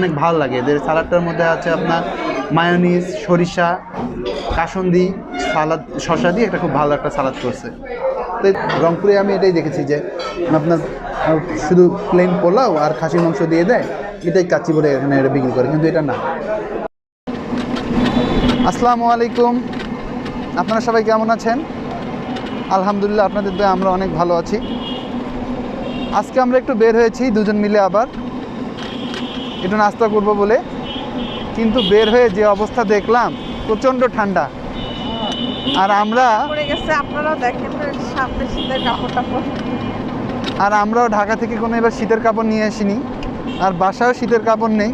অনেক ভালো লাগে। এদের সালাডটার মধ্যে আছে আপনার মায়োনিজ সরিষা, কাসন্দি, সালাদ, শসা দিয়ে একটা খুব ভালো একটা সালাদ করছে। তো রংপুরে আমি এটাই দেখেছি যে আপনার শুধু প্লেন পোলাও আর খাসির মাংস দিয়ে দেয়, এটাই কাচ্চি বলে এখানে এটা বিক্রি করে, কিন্তু এটা না। আসসালামু আলাইকুম। আপনারা সবাই কেমন আছেন? আলহামদুলিল্লাহ, আপনাদের দয়ে, আমরা অনেক ভালো আছি। আজকে আমরা একটু বের হয়েছি, দুজন মিলে আবার। একটু নাস্তা করব বলে। কিন্তু বের হয়ে যে অবস্থা দেখলাম প্রচণ্ড ঠান্ডা। আর আমরা আর আমরাও ঢাকা থেকে কোনো এবার শীতের কাপড় নিয়ে আসিনি। আর বাসায়ও শীতের কাপড় নেই।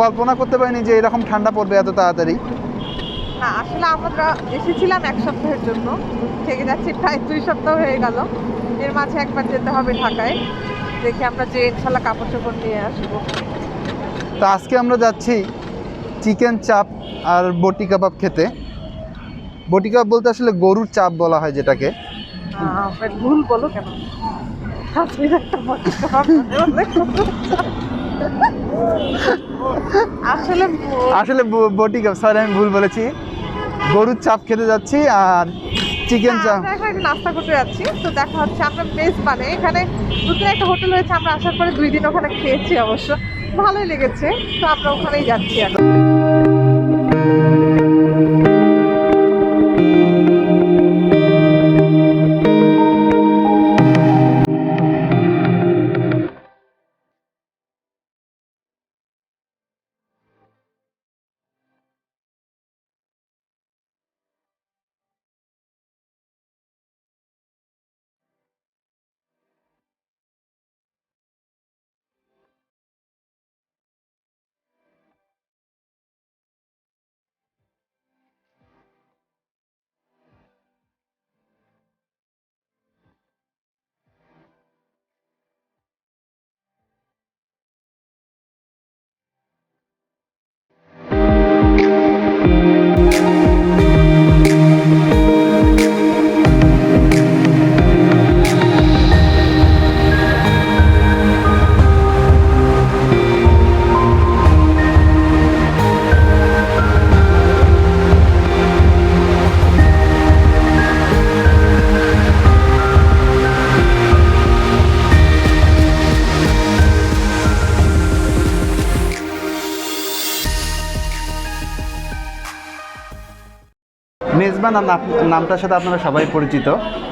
কল্পনা করতে পারিনি যে এরকম ঠান্ডা পড়বে এত তাড়াতাড়ি। না আসলে আমরা এসেছিলাম এক সপ্তাহের জন্য। থেকে যাচ্ছি প্রায় দুই সপ্তাহ হয়ে গেল। এর মাঝে একবার যেতে হবে ঢাকায়। দেখি আমরা যে ইনশাল্লাহ কাপড় চোপড় নিয়ে আসব। তো আজকে আমরা যাচ্ছি চিকেন চাপ আর বটি কাবাব খেতে। বটি কাবাব বলতে আসলে গরুর চাপ বলা হয় যেটাকে। ভুল বলো কেন? আসলে বটি কাবাব সরি আমি ভুল বলেছি। গরুর চাপ খেতে যাচ্ছি আর চিকেন না, চাপ। আমরা এখন একটু নাস্তা করতে যাচ্ছি। তো দেখা হচ্ছে আমরা বেশ মানে এখানে দুটো একটা হোটেল হয়েছে আমরা আসার পরে দুই দিন ওখানে খেয়েছি অবশ্য। ভালোই লেগেছে তো আমরা ওখানেই যাচ্ছি এখন। মেজবান নামটার সাথে আপনারা সবাই পরিচিত।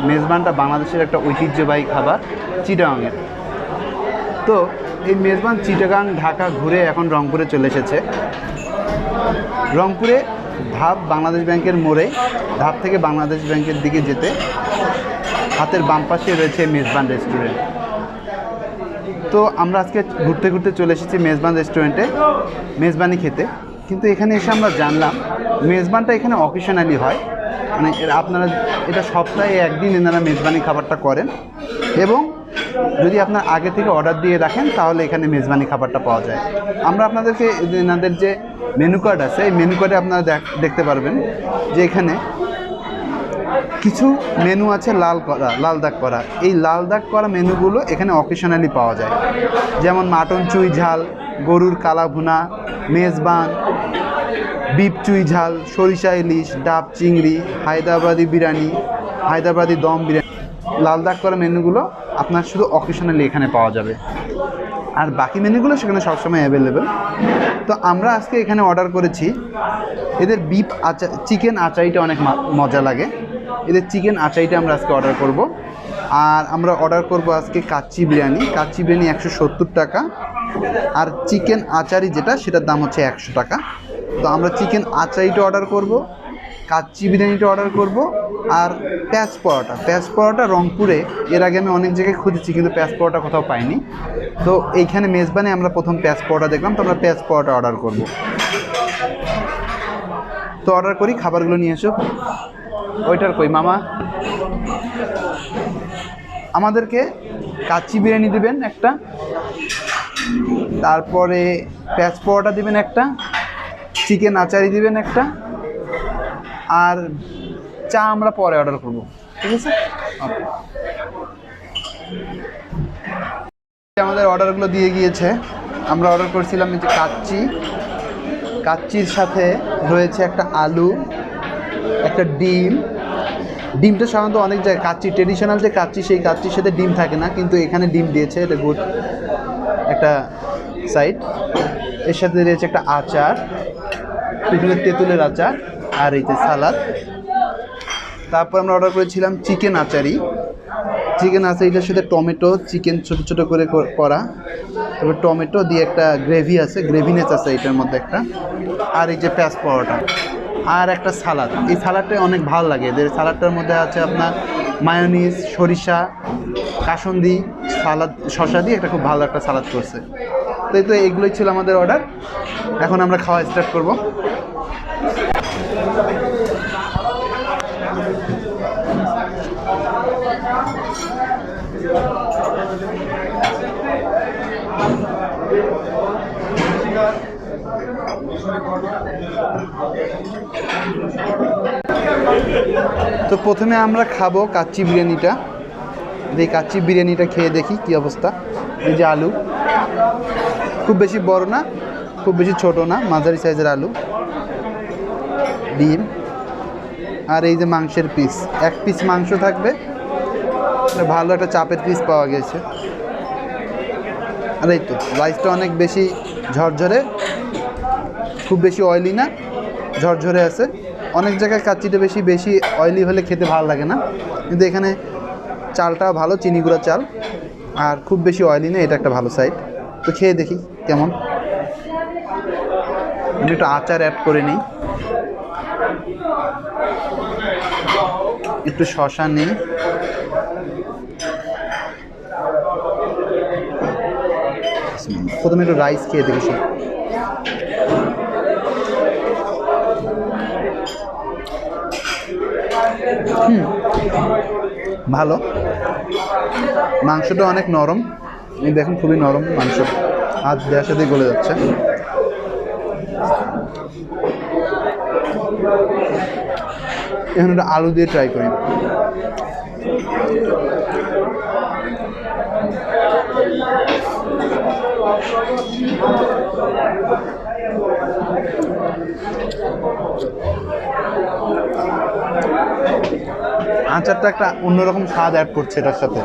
মেজবানটা বাংলাদেশের একটা ঐতিহ্যবাহী খাবার চিটাগাংয়ের তো এই মেজবান চিটাগাং, ঢাকা ঘুরে এখন রংপুরে চলে এসেছে। রংপুরে ধাপ বাংলাদেশ ব্যাংকের মোড়ে, ধাপ থেকে বাংলাদেশ ব্যাংকের দিকে যেতে হাতের বাম পাশে রয়েছে মেজবান রেস্টুরেন্ট। তো আমরা আজকে ঘুরতে ঘুরতে চলে এসেছি মেজবান রেস্টুরেন্টে, মেজবানি খেতে। কিন্তু এখানে এসে আমরা জানলাম, মেজবানটা এখানে অকেশনালি হয়। মানে আপনারা এটা সপ্তাহে একদিন এনারা মেজবানি খাবারটা করেন। এবং যদি আপনার আগে থেকে অর্ডার দিয়ে রাখেন, তাহলে এখানে মেজবানি খাবারটা পাওয়া যায়। আমরা আপনাদেরকে এনাদের যে মেনু কার্ড আছে, এই মেনু কার্ডে আপনারা দেখ- দেখতে পারবেন যে এখানে কিছু মেনু আছে লাল করা, লাল দাগ করা। এই লাল দাগ করা মেনুগুলো এখানে অকেশনালি পাওয়া যায়। যেমন মাটন চুই ঝাল, গরুর কালা ভুনা মেজবান বিপ চুই ঝাল, সরিষা ইলিশ, ডাব চিংড়ি, হায়দ্রাবাদি বিরিয়ানি, হায়দ্রাবাদি দম বিরিয়ানি। লাল দাগ করা মেনুগুলো আপনার শুধু অকেশনালি এখানে পাওয়া যাবে। আর বাকি মেনুগুলো সেখানে সবসময় অ্যাভেলেবেল তো আমরা আজকে এখানে অর্ডার করেছি। এদের বিপ আচা চিকেন আচাইটা অনেক মজা লাগে। এদের চিকেন আচাইটা আমরা আজকে অর্ডার করব। আর আমরা অর্ডার করব আজকে কাচ্চি বিরিয়ানি। কাচ্চি বিরিয়ানি একশো সত্তর টাকা। আর চিকেন আচারি যেটা, সেটার দাম হচ্ছে একশো টাকা। তো আমরা চিকেন আচারিটা অর্ডার করব, কাচ্চি বিরিয়ানিটা অর্ডার করব আর প্যাঁচ পরোটা। প্যাঁচ পরোটা রংপুরে, এর আগে আমি অনেক জায়গায় খুঁজেছি কিন্তু প্যাঁচ পরোটা কোথাও পাইনি। তো এইখানে মেজবানে আমরা প্রথম প্যাঁচ পরোটা দেখলাম, তো আমরা প্যাঁচ পরোটা অর্ডার করব। তো অর্ডার করি, খাবারগুলো নিয়ে এসো। ওইটার কই, মামা? আমাদেরকে কাচ্চি বিরিয়ানি দেবেন একটা, তারপরে প্যাঁচ পরোটা দেবেন একটা চিকেন আচারি দিবেন একটা। আর চা আমরা পরে অর্ডার করব। ঠিক আছে? আমাদের অর্ডারগুলো দিয়ে গিয়েছে। আমরা অর্ডার করেছিলাম যে কাচ্চি। কাচ্চির সাথে রয়েছে একটা আলু, একটা ডিম। ডিমটা সাধারণত অনেক জায়গায় কাচ্চি ট্রেডিশনাল যে কাচ্চি, সেই কাচ্চির সাথে ডিম থাকে না, কিন্তু এখানে ডিম দিয়েছে। এটা গুড একটা সাইড এর সাথে রয়েছে একটা আচার। তেঁতুলের তেঁতুলের আচার আর এই যে সালাদ। তারপর আমরা অর্ডার করেছিলাম চিকেন আচারি। চিকেন আচারিটার সাথে টমেটো চিকেন ছোট ছোট করে করা। তারপর টমেটো দিয়ে একটা গ্রেভি আছে গ্রেভিনেস আছে এটার মধ্যে একটা। আর এই যে পেঁয়াজ পরোটা। আর একটা সালাদ। এই সালাদটা অনেক ভালো লাগে। এদের সালাদটার মধ্যে আছে আপনার মায়োনিজ সরিষা, কাসন্দি, সালাদ শশা দিয়ে একটা খুব ভালো একটা সালাদ করছে। তো এই তো এগুলোই ছিল আমাদের অর্ডার এখন আমরা খাওয়া স্টার্ট করব। তো প্রথমে আমরা খাব কাচ্চি বিরিয়ানিটা। এই কাচ্চি বিরিয়ানিটা খেয়ে দেখি কি অবস্থা। এই যে আলু। খুব বেশি বড় না, খুব বেশি ছোট না, মাঝারি সাইজের আলু। ডিম। আর এই যে মাংসের পিস এক পিস মাংস থাকবে। ভালো একটা চাপের পিস পাওয়া গেছে। আর এই তো রাইসটা অনেক বেশি ঝরঝরে। খুব বেশি অয়েলি না, ঝরঝরে আছে। অনেক জায়গায় কাচ্চিটা বেশি বেশি অয়েলি হলে খেতে ভালো লাগে না। কিন্তু এখানে চালটা ভালো, চিনি গুঁড়া চাল। আর খুব বেশি অয়েলি না এটা একটা ভালো সাইড তো খেয়ে দেখি কেমন। আমি একটু আচার অ্যাড করে নিই। একটু শশা নিই। প্রথমে একটু রাইস খেয়ে দেখি সে হুম ভালো। মাংসটা অনেক নরম। দেখুন, খুবই নরম মাংস। হাত দেওয়ার সাথে গলে যাচ্ছে। এখন একটা আলু দিয়ে ট্রাই করি। আচারটা একটা অন্যরকম স্বাদ অ্যাড করছে এটার সাথে।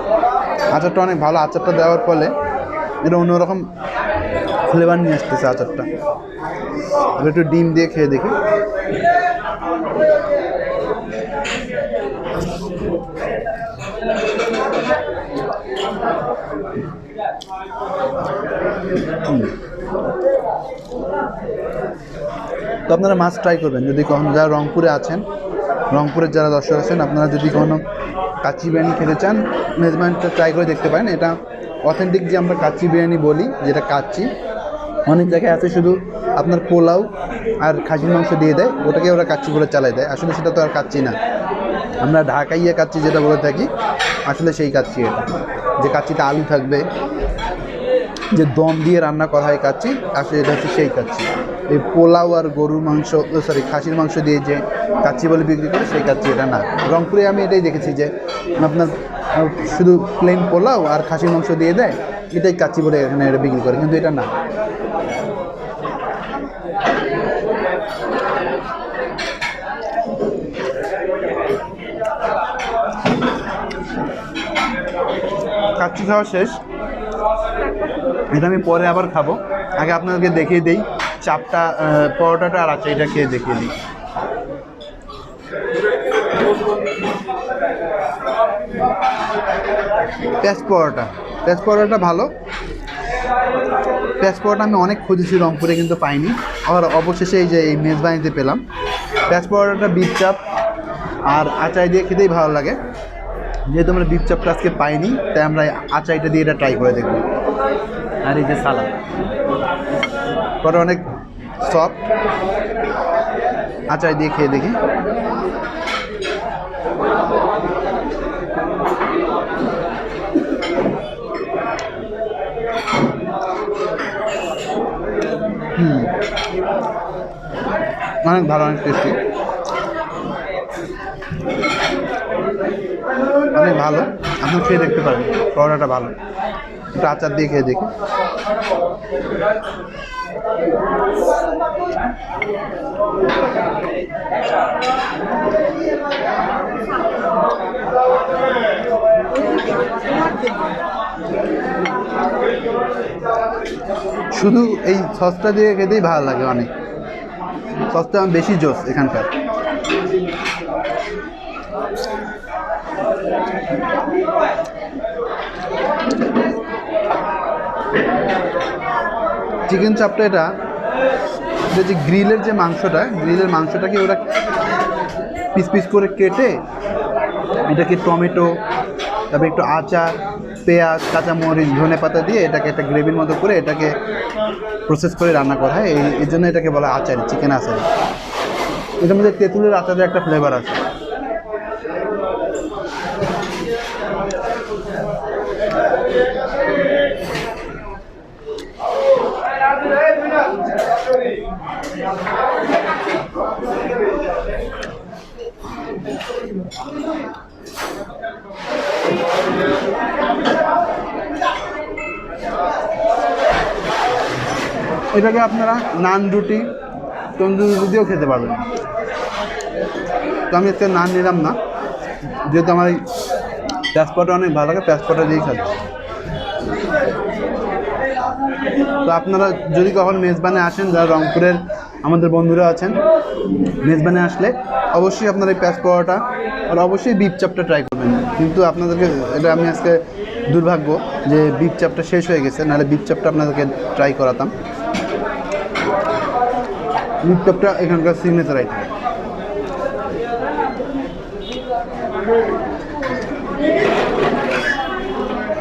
আচারটা অনেক ভালো, আচারটা দেওয়ার ফলে এটা অন্যরকম ফ্লেভার নিয়ে আসতেছে আচারটা। একটু ডিম দিয়ে খেয়ে দেখি। তো আপনারা মাছ ট্রাই করবেন। যদি কখনো যারা রংপুরে আছেন রংপুরের যারা দর্শক আছেন, আপনারা যদি কোনো কাচ্চি বিরিয়ানি খেতে চান মেজবানটা ট্রাই করে দেখতে পারেন। এটা অথেন্টিক যে আমরা কাচ্চি বিরিয়ানি বলি, যেটা কাচ্চি, অনেক জায়গায় আছে শুধু আপনার পোলাও আর খাসির মাংস দিয়ে দেয় ওটাকে ওরা কাচ্চি করে চালাই দেয়। আসলে সেটা তো আর কাচ্চি না। আমরা ঢাকাইয়া কাচ্চি যেটা বলে থাকি, আসলে সেই কাচ্চি এটা। যে কাচ্চিতে আলু থাকবে, যে দম দিয়ে রান্না করা হয় কাচ্চি, আসলে এটা হচ্ছে সেই কাচ্চি। এই পোলাও আর গরুর মাংস সরি খাসির মাংস দিয়ে যে কাচ্চি বলে বিক্রি করে, সেই কাচ্চি এটা না। রংপুরে আমি এটাই দেখেছি যে, আপনার শুধু প্লেন পোলাও আর খাসির মাংস দিয়ে দেয়, এটাই কাচ্চি বলে এখানে এটা বিক্রি করে, কিন্তু এটা না। কাচ্চি খাওয়া শেষ। এটা আমি পরে আবার খাব। আগে আপনাদেরকে দেখিয়ে দিই। চাপটা পরোটাটা আর আছে এটা খেয়ে দেখিয়ে দিই। পেঁয়াজ পরোটা। পেঁয়াজ পরোটাটা ভালো। পেঁয়াজ পরোটা আমি অনেক খুঁজেছি রংপুরে কিন্তু পাইনি। আবার অবশেষে এই যে এই মেজবানিতে পেলাম। পেঁয়াজ পরোটাটা বিট চাপ আর আচাই দিয়ে খেতেই ভালো লাগে। যেহেতু আমরা বিপ চাপটা আজকে পাইনি তাই আমরা আচাইটা দিয়ে এটা ট্রাই করে দেখব। আর এই যে সালাদ। পরে অনেক সফট আচার দিয়ে খেয়ে দেখি। হুম। অনেক ভালো, অনেক টেস্টি অনেক ভালো। আপনি খেয়ে দেখতে পারেন, পরোটাটা ভালো। একটু আচার দিয়ে খেয়ে দেখি। শুধু এই সসটা দিয়ে খেতেই ভালো লাগে অনেক। সসটা আমার বেশি জোস এখানকার। চিকেন চাপটা এটা। এটা যে গ্রিলের যে মাংসটা গ্রিলের মাংসটাকে ওরা পিস পিস করে কেটে এটাকে টমেটো, তারপরে একটু আচার, পেঁয়াজ, কাঁচামরিচ, ধনে পাতা দিয়ে এটাকে একটা গ্রেভির মতো করে এটাকে প্রসেস করে রান্না করা হয়। এই জন্য এটাকে বলা আচারি, চিকেন আচারি। এটার মধ্যে তেঁতুলের আচারের একটা ফ্লেভার আছে। এটাকে আপনারা নান রুটি, তন্দুরি রুটি দিয়েও খেতে পারবেন। তো আমি আজকে নান নিলাম না, যেহেতু আমার এই প্যাসপটা অনেক ভালো লাগে প্যাসপটা দিয়েই খাচ্ছি তো আপনারা যদি কখন মেজবানে আসেন, যারা রংপুরের আমাদের বন্ধুরা আছেন, মেজবানে আসলে অবশ্যই আপনার এই প্যাঁচ পাওয়াটা আর অবশ্যই বিপ চাপটা ট্রাই করবেন। কিন্তু আপনাদেরকে, এটা আমি আজকে দুর্ভাগ্য যে বিপ চাপটা শেষ হয়ে গেছে, নাহলে বিপ চাপটা আপনাদেরকে ট্রাই করাতাম। বিপ চাপটা এখানকার সিগনেচার আইটেম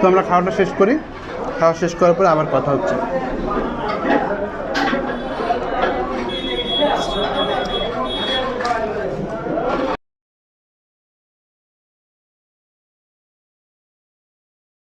তো আমরা খাওয়াটা শেষ করি। খাওয়া শেষ করার পরে আবার কথা হচ্ছে।